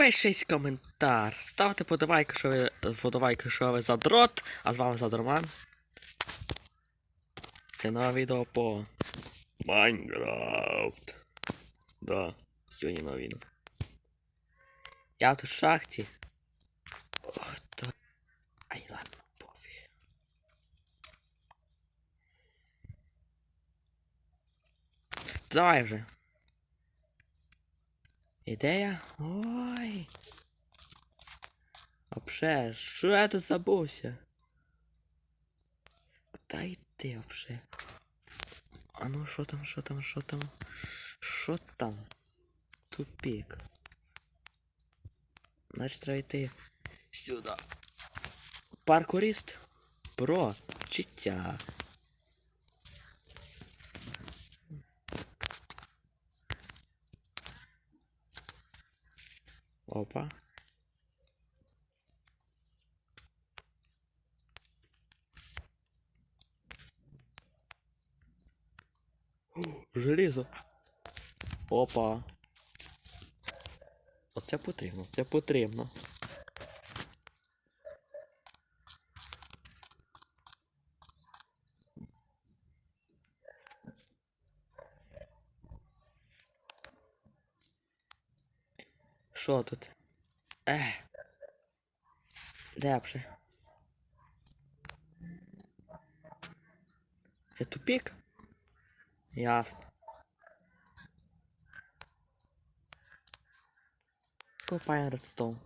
Пишіть коментар. Ставте подавайку, що ви подавайку, що ви за дрот, а з вами Задроман. Це нове відео по Майнкрафт. Да, сьогодні відео. Я тут в шахті. Ох, то... Ай, ладно, пофіг. Давай вже. Ідея? Ой. Вообще, що я тут забувся? Куда йти вообще? А ну що там, що там, що там? Що там? Тупик. Значить треба йти сюди. Паркурист? Про чиття. Опа. О, Железо. Опа. Оце потрібно, це потрібно. Що тут? Ех. Де вже? Це тупик? Ясно. Копаємо редстоун.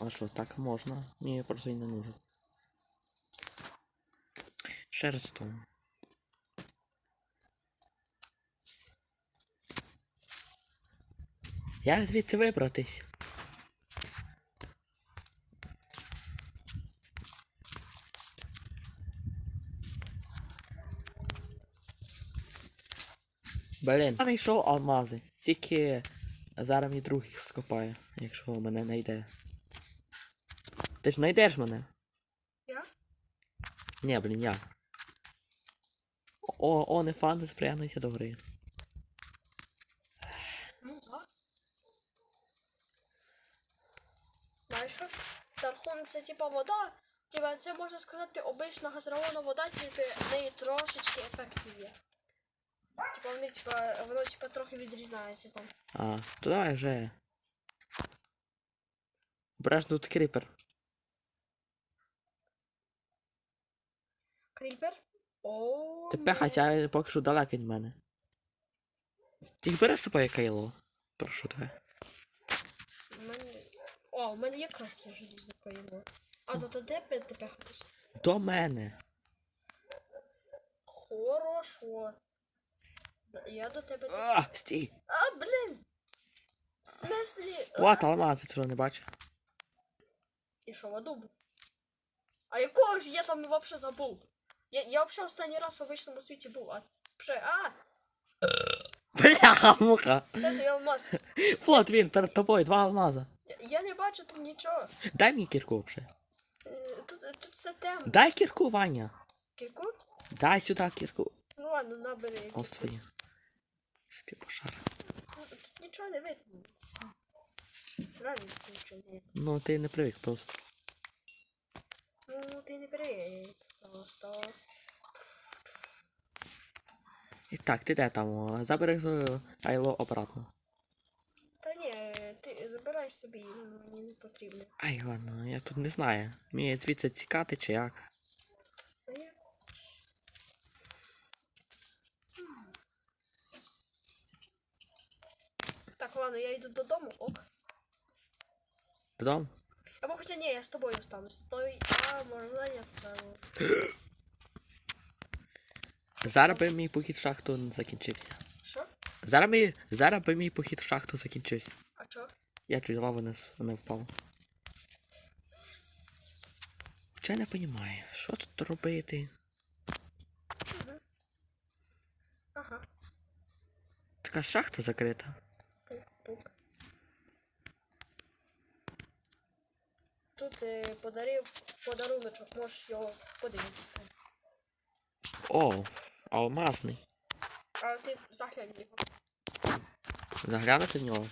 А що, так можна? Мені просто не нужен. Ще. Як звідси вибратись? Блін, я знайшов алмази. Тільки зараз мій друг їх скопає, якщо мене знайде. Ти ж знайдеш мене? Я? Ні, блін, я. О, о, не фанти спрягнуться до гри. Ну так. Знаєш що? Тархун це типа вода. Типа це можна сказати обична газирована вода, тільки в неї трошечки ефектів є. Типа вони, типа, воно типа трохи відрізняється там. А, то давай вже. Обережно тут кріпер. Кріпер? О, Ти хоча він поки що далеко від мене. Тільки бери з собою Кайло. Прошу тебе. О, у мене якраз є желізне кайло. А то то де ти пехатись? До мене. Хорошо. Я до тебе. А, стій. А, блін! В смислі? От алмаз, ти цього не бачиш. І що, в аду був? А якого ж я там вообще забув? Я, я вообще останній раз у обичному світі був, а вже, а, Бляха, муха. де ти алмаз? Вот він, перед тобою, два алмаза. Я, не бачу там нічого. Дай мені кірку вже. Е, Тут, тут все темно. Дай кірку, Ваня. Кільку? Дай сюди кірку. Ну ладно, набери. Господи. Ти пошар. Тут, тут нічого не видно. Тут нічого не видно. Ну, ти не привик просто. Ну, ти не бери. Просто. І так, ти де там? Забери е, Айло обратно. Забирай собі, ну, мені не потрібно. Ай, ладно, я тут не знаю. Мені звідси цікати чи як. Так, ладно, я йду додому, ок. Додому? Або хоча ні, я з тобою останусь. Той, а можна я стану. Зараз би мій похід в шахту закінчився. Що? Зараз би, зараз би мій похід в шахту закінчився. Я чуть лаву не, не впав. Я не розумію, що тут робити? Ага. Така шахта закрита. Пук-пук. Тут е, подарив подаруночок, можеш його подивитися. О, алмазний. А ти заглянь в його. Заглянути в нього?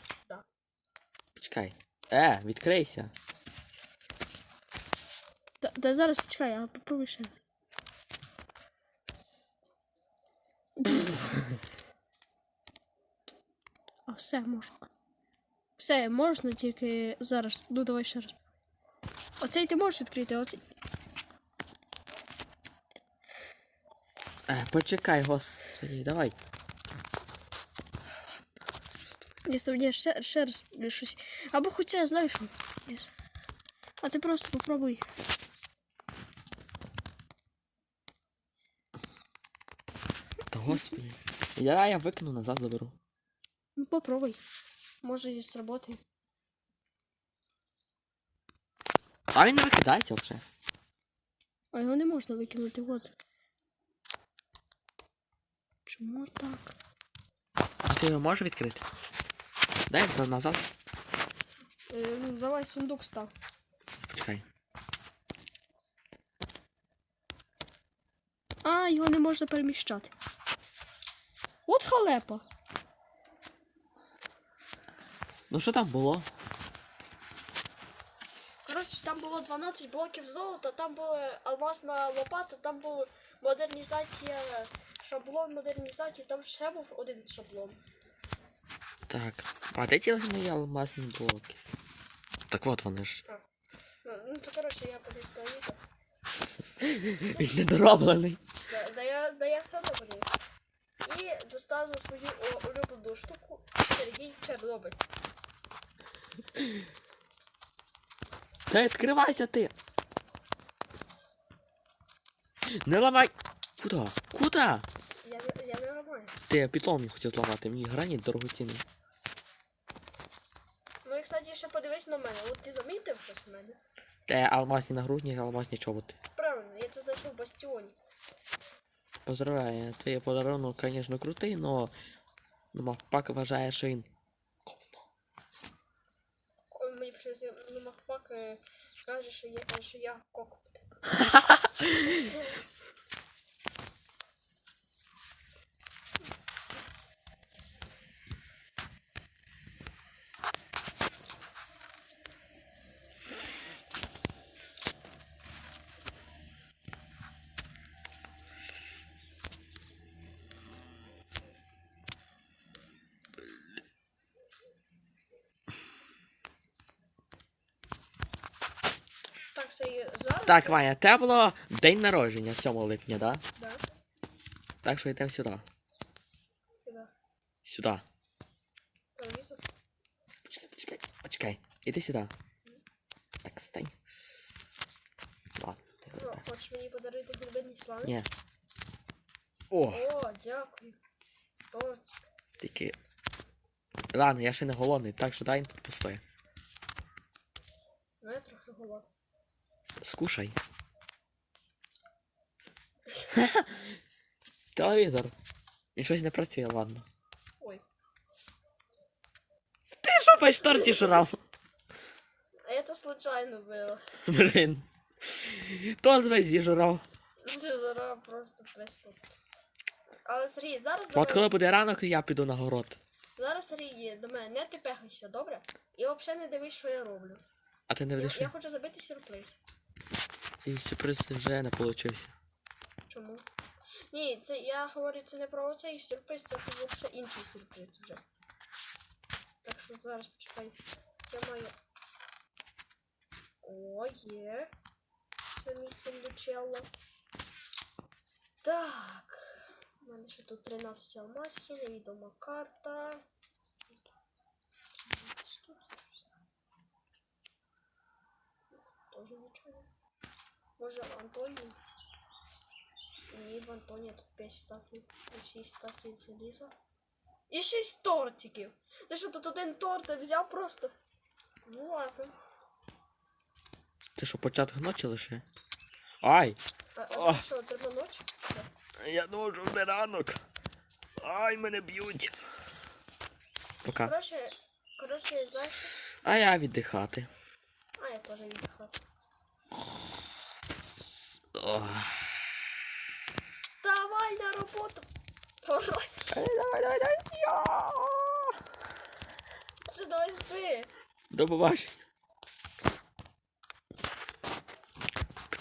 Да. почекай. Е, відкрийся. Та, та зараз почекай, я попробую ще. А все можна. Все, можна, тільки зараз. Ну давай ще раз. Оцей ти можеш відкрити, а оцей. Е, почекай, господи, давай. Якщо мені ще, ще раз щось. Або хоча, знаєш що? Ні. А ти просто попробуй. Та господи. Я, я викину назад заберу. Ну попробуй. Може і сработає. А він не викидається вже. А його не можна викинути, от. Чому так? А ти його можеш відкрити? Дай за- назад. Е, ну, давай сундук став. Почекай. А, його не можна переміщати. От халепа. Ну що там було? Коротше, там було 12 блоків золота, там була алмазна лопата, там була модернізація, шаблон модернізації, там ще був один шаблон. Так. А де ті мої алмазні блоки? Так от вони ж. Ну, ну то коротше, я відео. Він недороблений. Да, да я, да я одно подивлюсь. І достану свою о, улюблену штуку Сергій Чорнобиль. Та відкривайся ти. Не ламай. Куда? Куда? Я, не- я не ламаю. Ти питон мені хотів зламати, мені граніт дорогоцінний. Кстати, ще подивись на мене. От ти замітив щось в мене? Те алмазні нагрудні, алмазні чоботи. Правильно, я це знайшов в бастіоні. Поздравляю, твій подарунок, звісно, крутий, но ну, Мавпак вважає, що він говно. Ой, мені щось ну, Махпак е, каже, що я, що я кокот. Так, Ваня, те було день народження 7 липня, да? Да. Так що йдемо сюди. Да. Сюди. Телевізор. Почекай, почекай, почекай. Іди сюди. Так, стань. Ладно, О, хочеш мені подарити глибинний сланець? Ні. О, О, дякую. Тортик. тільки. Рано, я ще не голодний, так що дай тут постоє. Ну я трохи голодний. Скушай. Телевізор. Він щось не працює, ладно. Ой. Ти що весь торт зіжрав? Это случайно было. Блін. Торт весь зіжрав. Зараз просто приступ. Але Сергій, зараз до От коли буде ранок, я піду на город. Зараз Сергій, до мене не ти пехайся, добре? І взагалі не дивись, що я роблю. А ти не Я, будеш. я хочу зробити сюрприз. Цей сюрприз вже не получився. Чому? Ні, це я говорю це не про цей сюрприз, це взагалі інший сюрприз вже. Так що зараз почекай. Я маю. О, є. Це мій сундучело. Так. У мене ще тут 13 алмазів, невідома карта. Тоже нічого. Може в Антоні? Ні, в Антоні тут 5 стаків, 6 стаків заліза. І 6 тортиків. Ти що тут один торт взяв просто? Ну ладно. Ти що, початок ночі лише? Ай! А, а ти що, треба ночі? Я що вже ранок. Ай, мене б'ють. Пока. Коротше, коротше, знаєш? А я віддихати. а я теж віддихати. Ох. Вставай на роботу! Давай, давай, давай, давай. Це давай спи! До побачення.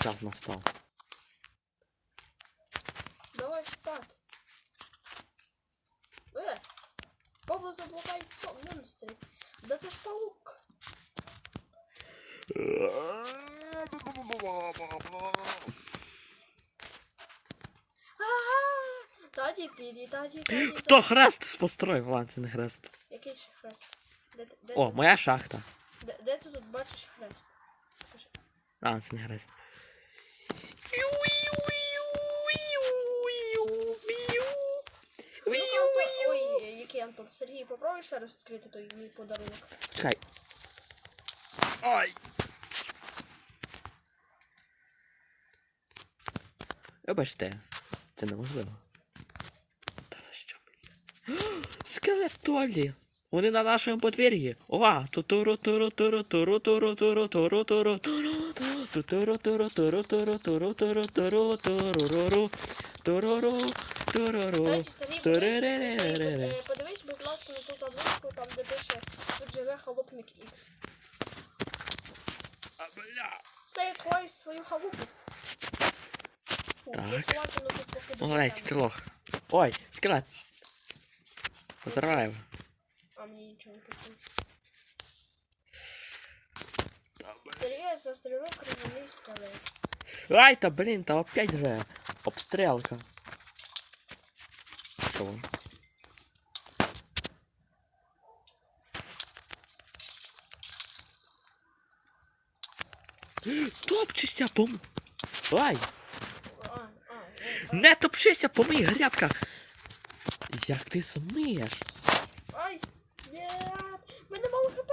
Час настав. Давай спати. Е, Павло заблукай сон, монстри. Да це ж паук. Ага! Таді тіді, таді таді. Хто хрест построїв? Не хрест. Який ще хрест? Де, де, О, ти- моя шахта. де, де ти тут бачиш хрест? А, це не хрест. Ой, який Антон Сергій, попробуй ще раз відкрити той мій подарунок. Чекай. Ай. Вибачте, це неможливо. Та за що мені? Скелетолі! Вони на нашому подвір'ї. Ова! Туру туру туру туру туру туру туру туру тутуру туру туру туру туру туру туру туруруру туруру туруру Дайте Сергій, подивись, будь ласка, на ту табличку, там де пише, тут живе халупник Ікс. А, бля. Все, я сховаю свою халупу. Так. Молодець, крилох. Ой, скелет. Поздравляю. А мне ничего не приходит. Стрелять со стрелок криминалистского. Ай, то блин, то опять же обстрелка. Что? Топчися по... Ай! Не топчися по моїх грядках! Як ти смієш? Ай, нет, мене мало хп.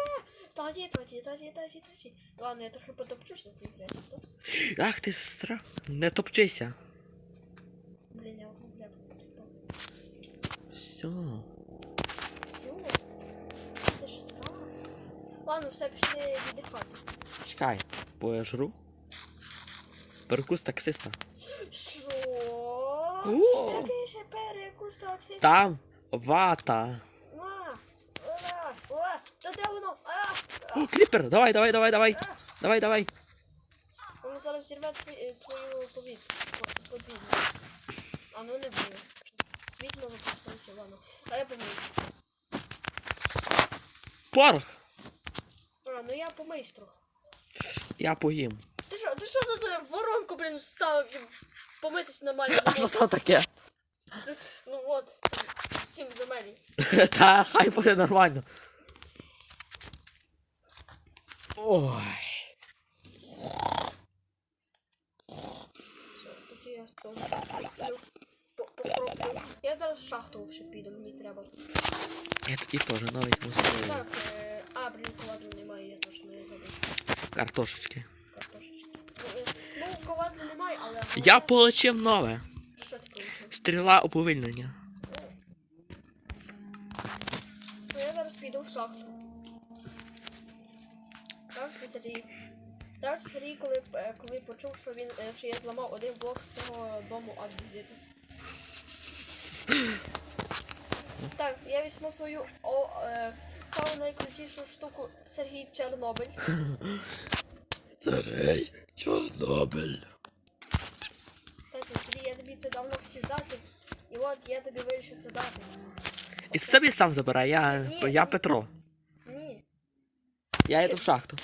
Таді, таді, таді, таді, таді. Ладно, я трохи потопчуся тут, блядь. Ах ти сра. Не топчися. Блін, я блядь. Все. Все. Це ж сра. Ладно, все, пішли віддихати. Чекай, бо я жру. Перекус таксиста. Що? О! Який ще перекус? Там вата. Та де воно? О, кліпер, давай, давай, давай, давай. Давай, давай. Воно зараз зірве е, твою повід. по- А ну не буде. Відьма запустити, ладно. А я помию. Порох. А, ну я помиюсь трохи. Я поїм. Ти що, ти що тут е, воронку, блін, встав і помитись нормально А що це таке? Ну от, сім земель. Та хай буде нормально. Ой. Я. Я зараз в шахту ще піду, мені треба. Я тоді теж навіть мусив Так, е, а, блін, ковадлу немає, я теж не забув. картошечки. Картошечки. Ну, е, Ну, ковадлу немає, але... Я получив нове. Стріла уповільнення. Ну, я зараз піду в шахту. Так, Сергій. Так, Сергій, коли, е, коли почув, що він е, що я зламав один блок з того дому адвізити. Так, я візьму свою о, е, саму найкрутішу штуку Сергій Чорнобиль. Царей, Чорнобиль. Сергій, я тобі це давно хотів дати. І от я тобі вирішив це дати. І собі сам забирай, я, Ні. я Петро. Ні, Я йду в шахту.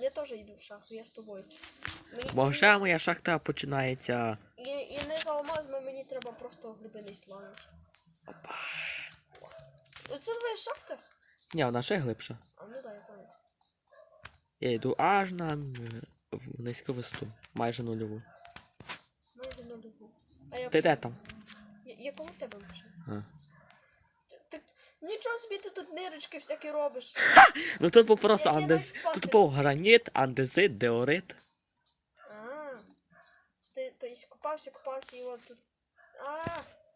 я теж йду в шахту, я з тобою. Мені, Бо вже моя шахта починається. І, і не за алмазами мені треба просто глибини славити. Опа. Це твоя шахта? Ні, вона ще глибша. А ну да, я знаю. Я йду аж на м, в низьку висоту. Майже нульову. А я Ти вже- де там? Я, я тебе вже. А. Ти, нічого собі ти тут нирочки всякі робиш. Ну тут був просто Я- я андез. навіть Тут був граніт, андезит, деорит. А, ти то есть купався, купався і от тут. А,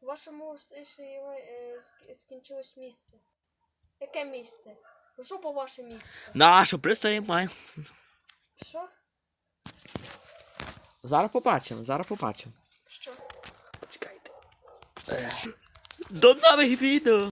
в вашому е, ск- скінчилось місце. Яке місце? Що по ваше місце? Нашу маємо. Що? Зараз побачимо, зараз побачимо. До нових відео!